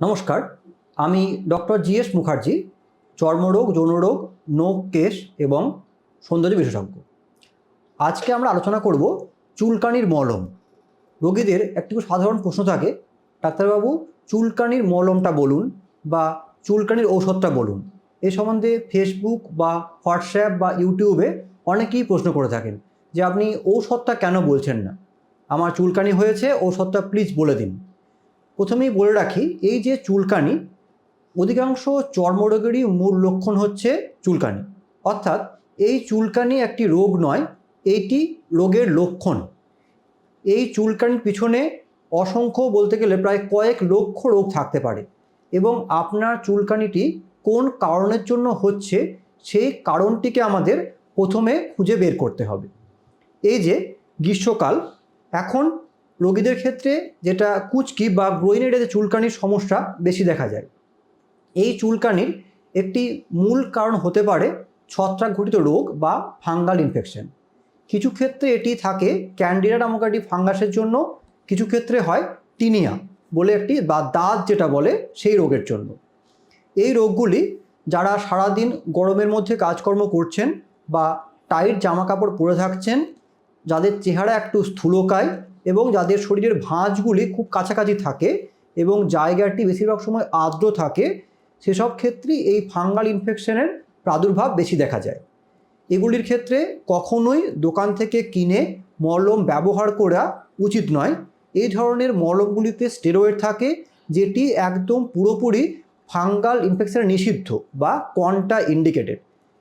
নমস্কার, আমি doctor G S Mukherjee, চর্মরোগ, যৌনরোগ নোক কেশ এবং সৌন্দর্য বিশেষজ্ঞ। আজকে আমরা আলোচনা করব চুলকানির মলম। রোগীদের একটি খুব সাধারণ প্রশ্ন থাকে, ডাক্তারবাবু, চুলকানির মলমটা বলুন বা চুলকানির ঔষধটা বলুন। এ সম্বন্ধে ফেসবুক বা হোয়াটসঅ্যাপ বা ইউটিউবে অনেকেই প্রশ্ন করে থাকেন যে আপনি ঔষধটা কেন বলছেন না? আমার চুলকানি হয়েছে, ঔষধটা প্লিজ বলে দিন। প্রথমেই বলে রাখি, এই যে চুলকানি, অধিকাংশ চর্মরোগেরই মূল লক্ষণ হচ্ছে চুলকানি। অর্থাৎ এই চুলকানি একটি রোগ নয় এইটি রোগের লক্ষণ। এই চুলকানির পিছনে অসংখ্য বলতে গেলে প্রায় কয়েক লক্ষ রোগ থাকতে পারে এবং আপনার চুলকানিটি কোন কারণের জন্য হচ্ছে, সেই কারণটিকে আমাদের প্রথমে খুঁজে বের করতে হবে। এই যে গ্রীষ্মকাল, এখন রোগীদের ক্ষেত্রে যেটা কুচকি বা গ্রোইনের যে চুলকানির সমস্যা বেশি দেখা যায়। এই চুলকানির একটি মূল কারণ হতে পারে ছত্রাক ঘটিত রোগ বা ফাঙ্গাল ইনফেকশন কিছু ক্ষেত্রে এটি থাকে ক্যান্ডিডা নামক একটি ফাঙ্গাসের জন্য, কিছু ক্ষেত্রে হয় টিনিয়া বলে একটি বা দাঁত যেটা বলে সেই রোগের জন্য। এই রোগগুলি যারা সারাদিন গরমের মধ্যে কাজকর্ম করছেন বা টাইট জামা কাপড় পরে থাকছেন, যাদের চেহারা একটু স্থূলকায় এবং যাদের শরীরের ভাঁজগুলি খুব কাছাকাছি থাকে এবং জায়গাটি বেশিরভাগ সময় আর্দ্র থাকে, সেসব ক্ষেত্রেই এই ফাঙ্গাল ইনফেকশনের প্রাদুর্ভাব বেশি দেখা যায়। এগুলির ক্ষেত্রে কখনোই দোকান থেকে কিনে মলম ব্যবহার করা উচিত নয়। এই ধরনের মলমগুলিতে স্টেরয়েড থাকে, যেটি একদম পুরোপুরি ফাঙ্গাল ইনফেকশন নিষিদ্ধ বা কন্টা ইন্ডিকেটেড।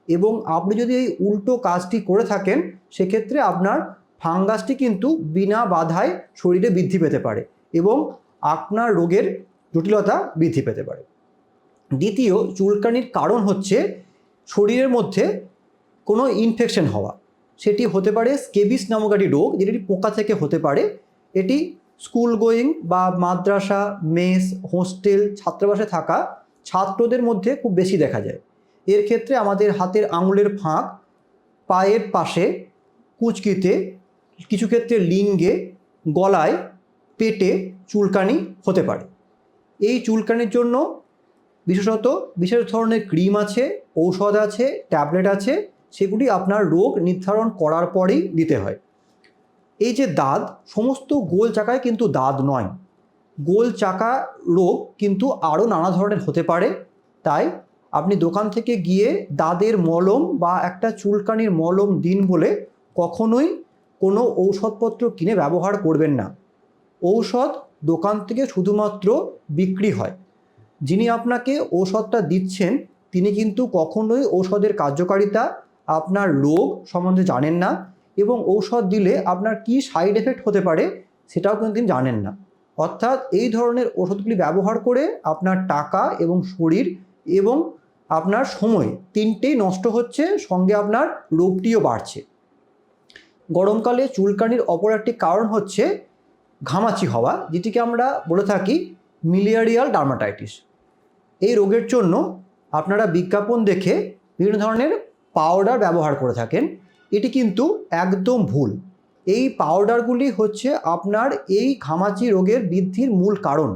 এবং আপনি যদি এই উল্টো কাজটি করে থাকেন, সেক্ষেত্রে আপনার ফাঙ্গাসটি কিন্তু বিনা বাধায় শরীরে বৃদ্ধি পেতে পারে এবং আপনার রোগের জটিলতা বৃদ্ধি পেতে পারে। দ্বিতীয়, চুলকানির কারণ হচ্ছে শরীরের মধ্যে কোনো ইনফেকশন হওয়া। সেটি হতে পারে স্কেবিস নামক একটি রোগ, যেটি পোকা থেকে হতে পারে। এটি স্কুল গোয়িং বা মাদ্রাসা, মেস হোস্টেল ছাত্রাবাসে থাকা ছাত্রদের মধ্যে খুব বেশি দেখা যায়। এর ক্ষেত্রে আমাদের হাতের আঙুলের ফাঁক, পায়ের পাশে, কুচকিতে কিছু ক্ষেত্রে লিঙ্গে, গলায়, পেটে চুলকানি হতে পারে। এই চুলকানির জন্য বিশেষত বিশেষ ধরনের ক্রিম আছে, ঔষধ আছে, ট্যাবলেট আছে, সেগুলি আপনার রোগ নির্ধারণ করার পরেই দিতে হয়। এই যে দাঁত, সমস্ত গোল চাকায় কিন্তু দাঁত নয়। গোল চাকা রোগ কিন্তু আরও নানা ধরনের হতে পারে। তাই আপনি দোকান থেকে গিয়ে দাঁতের মলম বা একটা চুলকানির মলম দিন বলে কখনোই কোনো ঔষধপত্র কিনে ব্যবহার করবেন না। ঔষধ দোকান থেকে শুধুমাত্র বিক্রি হয়। যিনি আপনাকে ঔষধটা দিচ্ছেন, তিনি কিন্তু কখনোই ঔষধের কার্যকারিতা আপনার রোগ সম্বন্ধে জানেন না এবং ঔষধ দিলে আপনার কী সাইড এফেক্ট হতে পারে সেটাও কিন্তু তিনি জানেন না। অর্থাৎ এই ধরনের ওষুধগুলি ব্যবহার করে আপনার টাকা এবং শরীর এবং আপনার সময় তিনটেই নষ্ট হচ্ছে, সঙ্গে আপনার রোগটিও বাড়ছে। গরমকালে চুলকানির অপর একটি কারণ হচ্ছে ঘামাচি হওয়া, যেটিকে আমরা বলে থাকি মিলিয়ারিয়াল ডার্মাটাইটিস। এই রোগের জন্য আপনারা বিজ্ঞাপন দেখে বিভিন্ন ধরনের পাউডার ব্যবহার করে থাকেন। এটি কিন্তু একদম ভুল। এই পাউডারগুলি হচ্ছে আপনার এই ঘামাচি রোগের বৃদ্ধির মূল কারণ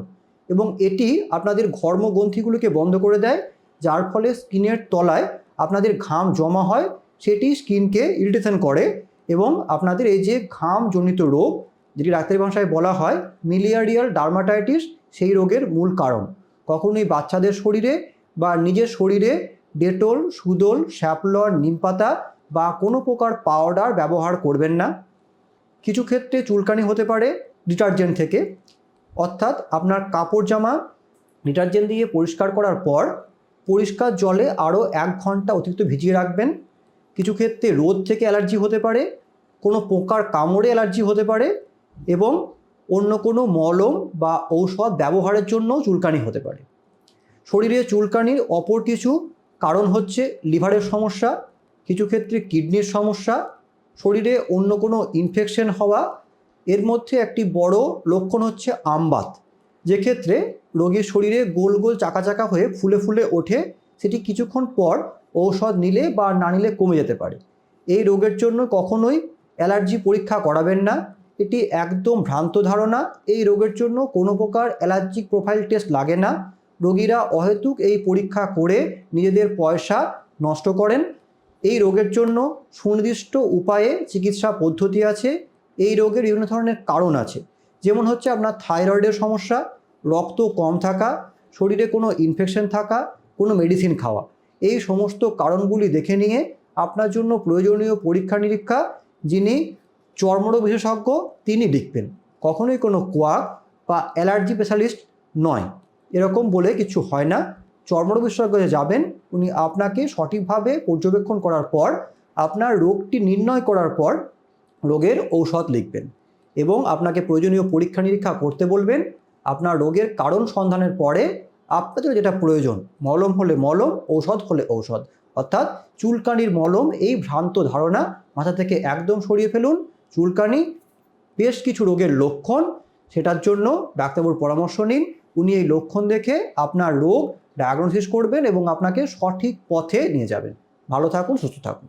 এবং এটি আপনাদের ঘর্মগ্রন্থিগুলোকে বন্ধ করে দেয়, যার ফলে স্কিনের তলায় আপনাদের ঘাম জমা হয়, সেটি স্কিনকে ইরিটেশন করে এবং আপনাদের এই যে ঘামজনিত রোগ, যেটি ডাক্তারি ভাষায় বলা হয় মিলিয়ারিয়াল ডার্মাটাইটিস, সেই রোগের মূল কারণ। কখনোই বাচ্চাদের শরীরে বা নিজের শরীরে ডেটল, সুদল, শ্যাপলর, নিমপাতা বা কোনো প্রকার পাউডার ব্যবহার করবেন না। কিছু ক্ষেত্রে চুলকানি হতে পারে ডিটারজেন্ট থেকে। অর্থাৎ আপনার কাপড় জামা ডিটারজেন্ট দিয়ে পরিষ্কার করার পর পরিষ্কার জলে আরও এক ঘণ্টা অতিরিক্ত ভিজিয়ে রাখবেন। কিছু ক্ষেত্রে রোদ থেকে অ্যালার্জি হতে পারে। কোনো পোকার কামড়ে অ্যালার্জি হতে পারে এবং অন্য কোনো মলম বা ঔষধ ব্যবহারের জন্য চুলকানি হতে পারে। শরীরে চুলকানির অপর কিছু কারণ হচ্ছে লিভারের সমস্যা, কিছু ক্ষেত্রে কিডনির সমস্যা, শরীরে অন্য কোনো ইনফেকশন হওয়া। এর মধ্যে একটি বড় লক্ষণ হচ্ছে আমবাত, যে ক্ষেত্রে রোগীর শরীরে গোল গোল চাকা চাকা হয়ে ফুলে ফুলে ওঠে। সেটি কিছুক্ষণ পর ঔষধ নিলে বা না নিলে কমে যেতে পারে। এই রোগের জন্য কখনোই অ্যালার্জি পরীক্ষা করাবেন না। এটি একদম ভ্রান্ত ধারণা। এই রোগের জন্য কোনো প্রকার অ্যালার্জিক প্রোফাইল টেস্ট লাগে না। রোগীরা অহেতুক এই পরীক্ষা করে নিজেদের পয়সা নষ্ট করেন। এই রোগের জন্য সুনির্দিষ্ট উপায়ে চিকিৎসা পদ্ধতি আছে। এই রোগের বিভিন্ন ধরনের কারণ আছে। যেমন হচ্ছে আপনার থাইরয়েডের সমস্যা, রক্ত কম থাকা, শরীরে কোনো ইনফেকশন থাকা, কোনো মেডিসিন খাওয়া। এই সমস্ত কারণগুলি দেখে নিয়ে আপনার জন্য প্রয়োজনীয় পরীক্ষা নিরীক্ষা যিনি চর্মরোগ বিশেষজ্ঞ, তিনি লিখবেন। কখনোই কোনো কোয়াক বা অ্যালার্জি স্পেশালিস্ট নয়। এরকম বলে কিছু হয় না। চর্মরোগ বিশেষজ্ঞ যে যাবেন, উনি আপনাকে সঠিকভাবে পর্যবেক্ষণ করার পর, আপনার রোগটি নির্ণয় করার পর রোগের ঔষধ লিখবেন এবং আপনাকে প্রয়োজনীয় পরীক্ষা নিরীক্ষা করতে বলবেন। আপনার রোগের কারণ সন্ধানের পরে আপনাদের যেটা প্রয়োজন, মলম হলে মলম, ঔষধ হলে ঔষধ। অর্থাৎ চুলকানির মলম, এই ভ্রান্ত ধারণা মাথা থেকে একদম সরিয়ে ফেলুন। চুলকানি বেশ কিছু রোগের লক্ষণ, সেটার জন্য ডাক্তারবাবুর পরামর্শ নিন। উনি এই লক্ষণ দেখে আপনার রোগ ডায়াগনোসিস করবেন এবং আপনাকে সঠিক পথে নিয়ে যাবেন। ভালো থাকুন, সুস্থ থাকুন।